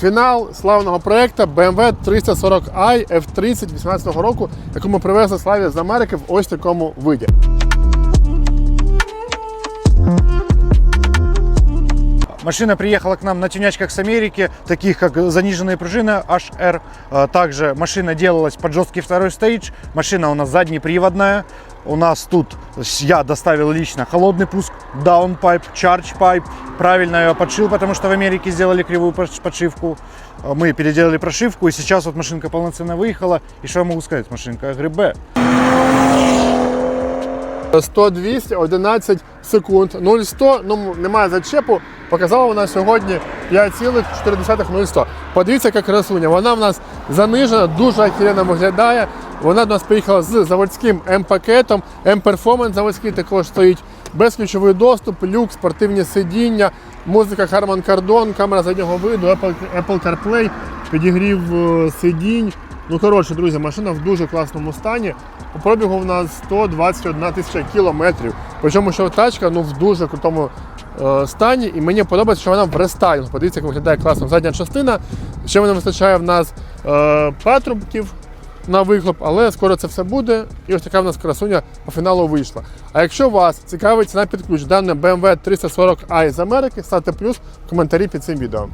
Фінал славного проекту BMW 340i F30 18 року, яку ми привезли Славі з Америки в ось такому виді. Машина приехала к нам на тюнячках с Америки, таких как заниженные пружины HR. А, Также машина делалась под жесткий второй стейдж. Машина у нас заднеприводная. У нас тут я доставил лично холодный пуск, даунпайп, pipe. Правильно ее подшил, потому что в Америке сделали кривую подш- подшивку. А, Мы переделали прошивку, и сейчас вот машинка полноценно выехала. И что я могу сказать? Машинка грибе. 100-200, 11 секунд. 0-100, ну немає зачепу. Показала вона сьогодні 5,4 Подивіться, яка красуня. Вона в нас занижена, дуже охеренно виглядає. Вона до нас приїхала з заводським М-пакетом. М-перформанс заводський також стоїть. Безключовий доступ, люк, спортивні сидіння, музика Harman Kardon, камера заднього виду, Apple, Apple CarPlay, підігрів е, сидінь. Ну, коротше, друзі, машина в дуже класному стані. По пробігу в нас 121 тисяча кілометрів. Причому, що тачка ну, в дуже крутому е, стані. І мені подобається, що вона в рестайлінг. Подивіться, як виглядає класно задня частина. Ще вона вистачає в нас е, патрубків на вихлоп, але скоро це все буде. І ось така в нас красуня по фіналу вийшла. А якщо вас цікавить ціна під ключ дане BMW 340i з Америки, ставте плюс в коментарі під цим відео.